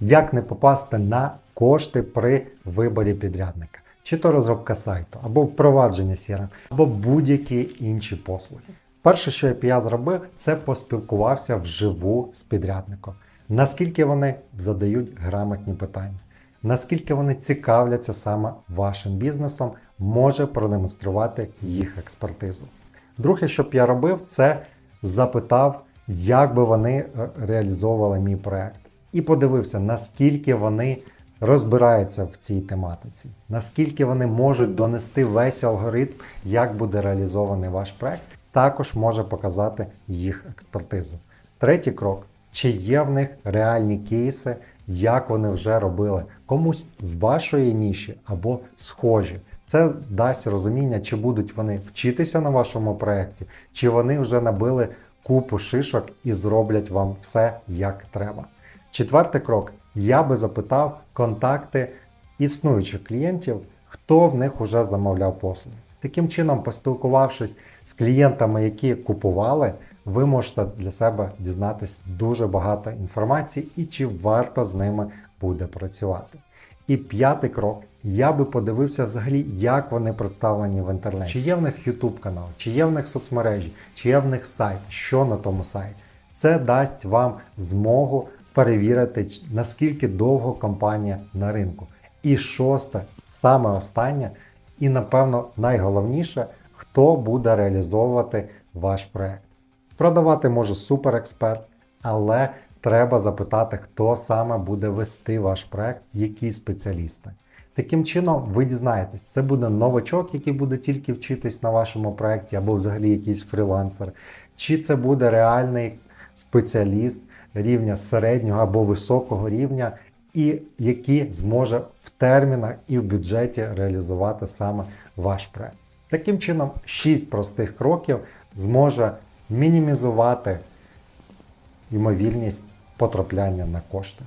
як не попасти на кошти при виборі підрядника, чи то розробка сайту, або впровадження CRM, або будь-які інші послуги. Перше, що я зробив, це поспілкувався вживу з підрядником. Наскільки вони задають грамотні питання, наскільки вони цікавляться саме вашим бізнесом, може продемонструвати їх експертизу. Друге, що б я робив, це запитав, як би вони е, реалізовували мій проект, і подивився, наскільки вони розбираються в цій тематиці, наскільки вони можуть донести весь алгоритм, як буде реалізований ваш проект, також може показати їх експертизу. Третій крок: чи є в них реальні кейси, як вони вже робили комусь з вашої ніші або схожі. Це дасть розуміння, чи будуть вони вчитися на вашому проєкті, чи вони вже набили купу шишок і зроблять вам все як треба. Четвертий крок: я би запитав контакти існуючих клієнтів, хто в них вже замовляв послуги. Таким чином, поспілкувавшись з клієнтами, які купували, ви можете для себе дізнатись дуже багато інформації і чи варто з ними буде працювати. І п'ятий крок. Я би подивився взагалі, як вони представлені в інтернеті. Чи є в них YouTube канал, чи є в них соцмережі, чи є в них сайт, що на тому сайті. Це дасть вам змогу перевірити, наскільки довго компанія на ринку. І шосте, саме останнє, і напевно найголовніше, хто буде реалізовувати ваш проект. Продавати може суперексперт, але треба запитати, хто саме буде вести ваш проект, які спеціалісти. Таким чином, ви дізнаєтесь, це буде новачок, який буде тільки вчитись на вашому проєкті, або взагалі якийсь фрілансер, чи це буде реальний спеціаліст рівня середнього або високого рівня, і який зможе в термінах і в бюджеті реалізувати саме ваш проект. Таким чином, 6 простих кроків зможе мінімізувати ймовірність потрапляння на кошти.